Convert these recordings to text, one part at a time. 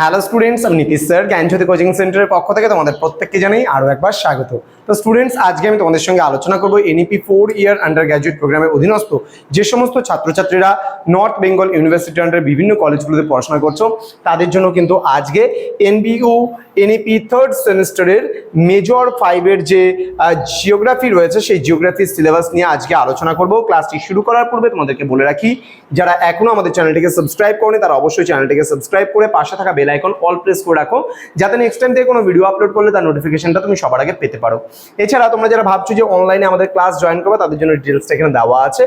Hello students আমি Nitish sir জ্ঞানজ্যোতি coaching সেন্টারের পক্ষ থেকে তোমাদের প্রত্যেককে জানাই আরও একবার স্বাগত। তো স্টুডেন্টস আজকে আমি তোমাদের সঙ্গে আলোচনা করব NEP four year undergraduate প্রোগ্রামের অধীনস্থ যে সমস্ত ছাত্রছাত্রীরা নর্থ বেঙ্গল ইউনিভার্সিটি আন্ডার বিভিন্ন কলেজগুলোতে পড়াশোনা করছ, তাদের জন্য কিন্তু আজকে এনবিইউ এনইপি থার্ড সেমিস্টারের মেজর ফাইভের যে জিওগ্রাফি রয়েছে, সেই জিওগ্রাফির সিলেবাস নিয়ে আজকে আলোচনা করব। ক্লাসটি শুরু করার পূর্বে তোমাদেরকে বলে রাখি, যারা এখনও আমাদের চ্যানেলটিকে সাবস্ক্রাইব করেনি, তারা অবশ্যই চ্যানেলটিকে সাবস্ক্রাইব করে পাশে থাকা বেল আইকন অল প্রেস করে রাখো। যাতে নেক্সট টাইম থেকে কোনো ভিডিও আপলোড করলে তার নোটিফিকেশনটা তুমি সবার আগে পেতে পারো। এছাড়া তোমরা যারা ভাবছ যে অনলাইনে আমাদের ক্লাস জয়েন করবে, তাদের জন্য ডিটেলসটা এখানে দেওয়া আছে।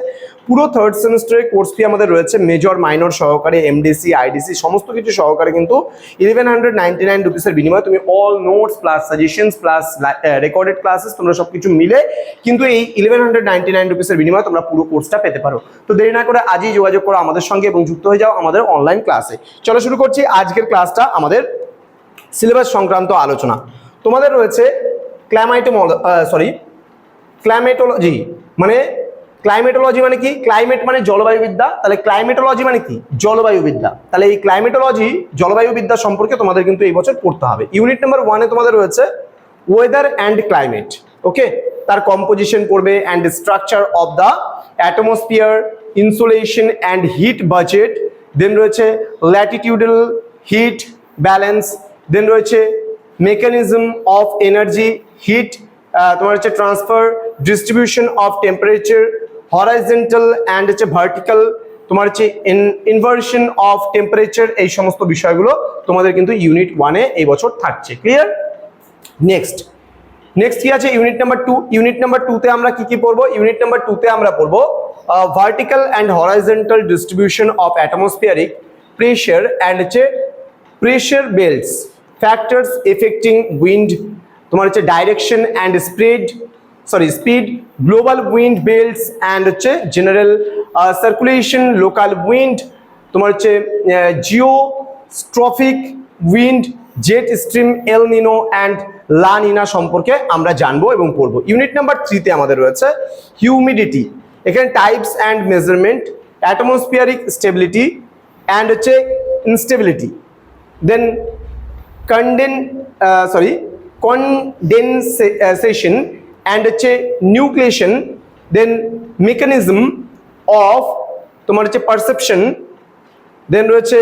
পুরো থার্ড সেমিস্টারের কোর্স ফি আমাদের রয়েছে মেজর মাইনর সহকারে এমডিসি আইডিসি সমস্ত কিছু সহকারে কিন্তু ইলেভেন হান্ড্রেড নাইনটি নাইন রুপিসের বিনিময়ে তুমি all notes plus suggestions plus recorded classes তোমরা সব কিছু মিলে কিন্তু এই ইলেভেন হান্ড্রেড নাইনটি নাইন রুপিসের বিনিময়ে তোমরা পুরো কোর্সটা পেতে পারো। তো দেরি না করে আজই যোগাযোগ করো আমাদের সঙ্গে এবং যুক্ত হয়ে যাও আমাদের অনলাইন ক্লাসে চলো শুরু করছি আজকের ক্লাসটা আমাদের সিলেবাস সংক্রান্ত আলোচনা। তোমাদের রয়েছে ক্লাইমাইটোম সরি ক্লাইমেটোলজি মানে ক্লাইমেটোলজি মানে কি? ক্লাইমেট মানে জলবায়ুবিদ্যা, তাহলে ক্লাইমেটোলজি মানে কি? জলবায়ুবিদ্যা। তাহলে এই ক্লাইমেটোলজি জলবায়ুবিদ্যা সম্পর্কে তোমাদের কিন্তু এই বছর পড়তে হবে। ইউনিট নাম্বার ওয়ানে তোমাদের রয়েছে ওয়েদার অ্যান্ড ক্লাইমেট ওকে তার কম্পোজিশন পড়বে and structure of the atmosphere insolation and heat budget then রয়েছে ল্যাটিটিউডাল হিট ব্যালেন্স দেন রয়েছে মেকানিজম অফ এনার্জি হিট তোমার হচ্ছে transfer distribution of temperature horizontal and হচ্ছে ভার্টিক্যাল তোমার হচ্ছে ইনভার্সন অফ টেম্পারেচার এই সমস্ত বিষয়গুলো তোমাদের কিন্তু ইউনিট ওয়ানে এই বছর থাকছে ক্লিয়ার নেক্সট নেক্সট কি আছে? Unit number two unit number টুতে আমরা কি কি পড়ব? ইউনিট নাম্বার টুতে আমরা পড়ব vertical and horizontal distribution of atmospheric pressure and হচ্ছে pressure belts factors affecting wind তোমার হচ্ছে direction and spread sorry speed global wind belts and হচ্ছে জেনারেল সার্কুলেশন লোকাল উইন্ড তোমার হচ্ছে geostrophic wind jet stream El Nino and La Nina সম্পর্কে আমরা জানব এবং পড়ব। ইউনিট নাম্বার থ্রিতে আমাদের রয়েছে হিউমিডিটি এখানে types and measurement atmospheric stability and হচ্ছে instability then কন্ডেন sorry condensation and হচ্ছে নিউক্লিয়েশন দেন মেকানিজম অফ তোমার হচ্ছে পারসেপশন দেন রয়েছে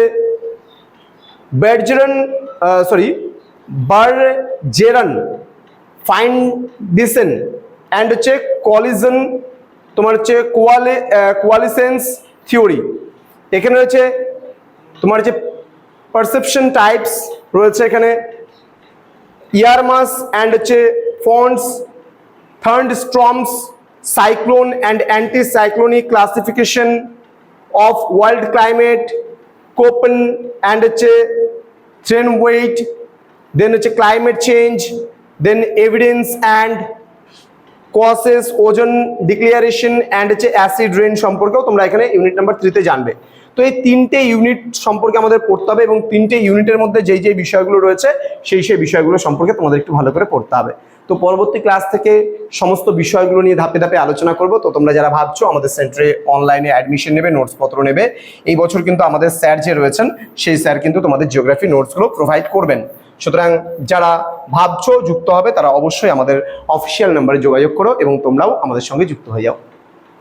Bergeron sorry Bergeron Findeisen and হচ্ছে কলিজন তোমার হচ্ছে কোয়ালে কোয়ালিসেন্স থিওরি এখানে রয়েছে তোমার হচ্ছে পারসেপশন টাইপস রয়েছে এখানে। ইয়ারমাস অ্যান্ড হচ্ছে fronts thunderstorms cyclone and anticyclonic classification of world climate Koppen and হচ্ছে ট্রেন ওয়েট দেন হচ্ছে climate change then evidence and causes ozone depletion and হচ্ছে অ্যাসিড রেন সম্পর্কেও তোমরা এখানে ইউনিট নাম্বার থ্রিতে জানবে। তো এই তিনটে ইউনিট সম্পর্কে আমাদের পড়তে হবে এবং তিনটে ইউনিটের মধ্যে যেই যেই বিষয়গুলো রয়েছে, সেই সেই বিষয়গুলো সম্পর্কে তোমাদের একটু ভালো করে পড়তে হবে। তো পরবর্তী ক্লাস থেকে সমস্ত বিষয়গুলো নিয়ে ধাপে ধাপে আলোচনা করব। তো তোমরা যারা ভাবছ আমাদের সেন্টারে অনলাইনে অ্যাডমিশন নেবে নোটসপত্র নেবে, এই বছর কিন্তু আমাদের স্যার যে রয়েছেন, সেই স্যার কিন্তু তোমাদের জিওগ্রাফি নোটসগুলো প্রোভাইড করবেন। সুতরাং যারা ভাবছ যুক্ত হবে, তারা অবশ্যই আমাদের অফিসিয়াল নাম্বারে যোগাযোগ করো এবং তোমরাও আমাদের সঙ্গে যুক্ত হয়ে যাও।